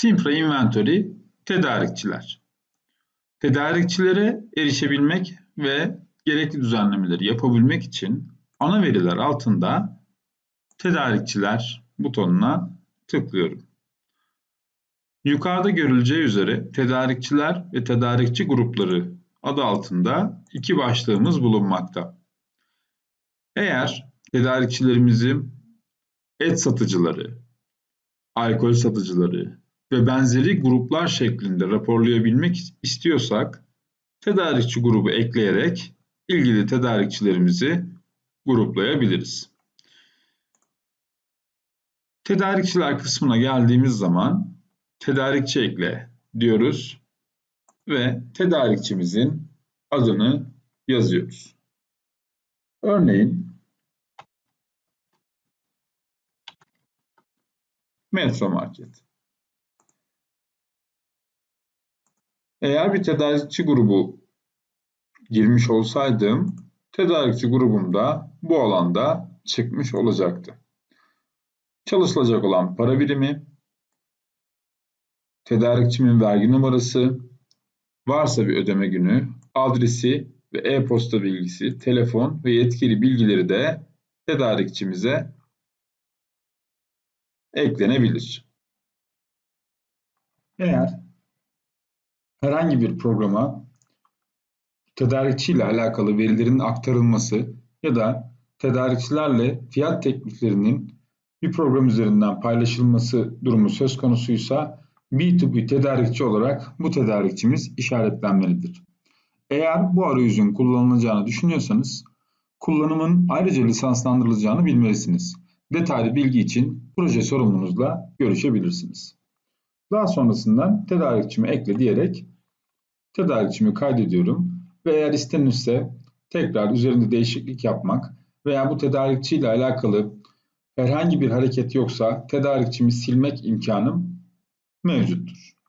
Sinfra Inventory tedarikçiler. Tedarikçilere erişebilmek ve gerekli düzenlemeleri yapabilmek için ana veriler altında tedarikçiler butonuna tıklıyorum. Yukarıda görüleceği üzere tedarikçiler ve tedarikçi grupları adı altında iki başlığımız bulunmakta. Eğer tedarikçilerimizin et satıcıları, alkol satıcıları ve benzeri gruplar şeklinde raporlayabilmek istiyorsak tedarikçi grubu ekleyerek ilgili tedarikçilerimizi gruplayabiliriz. Tedarikçiler kısmına geldiğimiz zaman tedarikçi ekle diyoruz ve tedarikçimizin adını yazıyoruz. Örneğin Metro Market. Eğer bir tedarikçi grubu girmiş olsaydım, tedarikçi grubumda bu alanda çıkmış olacaktı. Çalışılacak olan para birimi, tedarikçimin vergi numarası, varsa bir ödeme günü, adresi ve e-posta bilgisi, telefon ve yetkili bilgileri de tedarikçimize eklenebilir. Eğer herhangi bir programa tedarikçi ile alakalı verilerin aktarılması ya da tedarikçilerle fiyat tekliflerinin bir program üzerinden paylaşılması durumu söz konusuysa B2B tedarikçi olarak bu tedarikçimiz işaretlenmelidir. Eğer bu arayüzün kullanılacağını düşünüyorsanız kullanımın ayrıca lisanslandırılacağını bilmelisiniz. Detaylı bilgi için proje sorumlunuzla görüşebilirsiniz. Daha sonrasında tedarikçimi ekle diyerek tedarikçimi kaydediyorum ve eğer istenirse tekrar üzerinde değişiklik yapmak veya bu tedarikçi ile alakalı herhangi bir hareket yoksa tedarikçimi silmek imkanım mevcuttur.